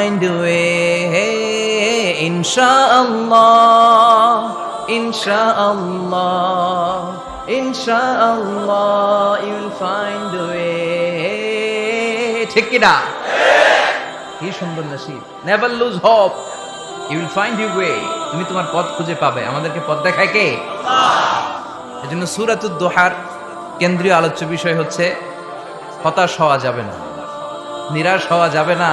find a way, inshallah, inshallah, inshallah, you'll find a way. ঠিক কিনা কি সুন্দর নসিব। Never lose hope you will find you way তুমি তোমার পথ খুঁজে পাবে। আমাদেরকে পথ দেখায় কে? এজন্য সূরাতুদ দোহার কেন্দ্রীয় আলোচ্য বিষয় হচ্ছে হতাশ হওয়া যাবে না। নিরাশ হওয়া যাবে না।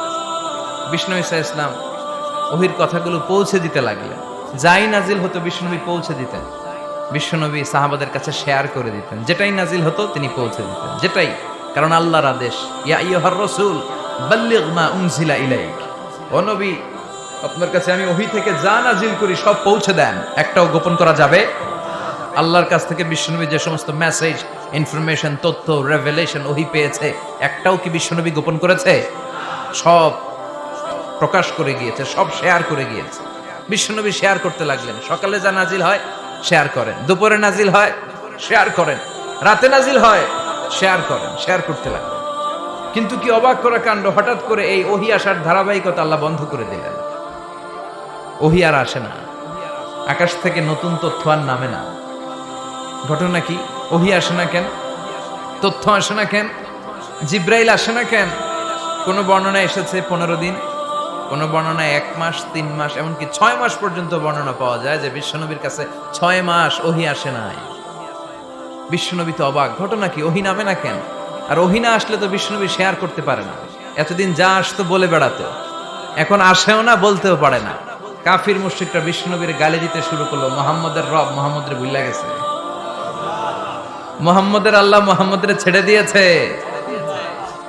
বিষ্ণু ইসা ইসলাম ওহির কথাগুলো পৌঁছে দিতে লাগলেন। যাই নাজিল হতো বিষ্ণুনবী পৌঁছে দিতেন। বিশ্বনবী সাহাবাদের কাছে শেয়ার করে দিতেন। যেটাই নাজিল হতো, তিনি পৌঁছে দিতেন। যেটাই, কারণ আল্লাহর আদেশ, ইয়া ইয়ুহার রাসূল, বাল্লিগ মা উনজিলা ও নবী, আপনার কাছে আমি ওহি থেকে যা নাজিল করি সব পৌঁছে দেন। একটাও গোপন করা যাবে? আল্লাহর কাছ থেকে বিশ্বনবী যে সমস্ত মেসেজ ইনফরমেশন তথ্য রেভেলেশন ওহি পেয়েছে, একটাও কি বিশ্বনবী গোপন করেছে? সব প্রকাশ করে গিয়েছে, সব শেয়ার করে গিয়েছে। বিশ্বনবী শেয়ার করতে লাগলেন। সকালে যা নাজিল হয় শেয়ার করেন। দুপুরে নাজিল হয় শেয়ার করেন। রাতে নাজিল হয় শেয়ার করেন শেয়ার করতে লাগলেন। কিন্তু কি অবাক করা কাণ্ড? হঠাৎ করে এই ওহি আসার ধারাবাহিকতা আল্লাহ বন্ধ করে দিলেন। ওহি আর আসে না। আকাশ থেকে নতুন তথ্য আর নামে না। ঘটনা কি? ওহি আসে না কেন? তথ্য আসে না কেন? জিব্রাইল আসে না কেন? কোনো বর্ণনা এসেছে পনেরো দিন? কোন বর্ণনায় এক মাস, তিন মাস, এমনকি ছয় মাস পর্যন্ত বর্ণনা পাওয়া যায় যে বিশ্বনবীর কাছে ছয় মাস ওহি আসে নাই। বিশ্বনবী তো অবাক, ঘটনা কি? ওহি নামে না কেন? আর ওহি না আসলে তো বিশ্বনবী শেয়ার করতে পারে না। এতদিন যা আসতো বলে বেড়াতো। এখন আসেও না, বলতেও পারে না। কাফির, মুশ্রিকরা বিষ্ণুনবীর গালি দিতে শুরু করল, মোহাম্মদের রব মোহাম্মদের ভুল্লা গেছে। মোহাম্মদের আল্লাহ মোহাম্মদের ছেড়ে দিয়েছে।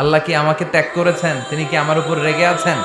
আল্লাহ কি আমাকে ত্যাগ করেছেন? তিনি কি আমার উপর রেগে আছেন?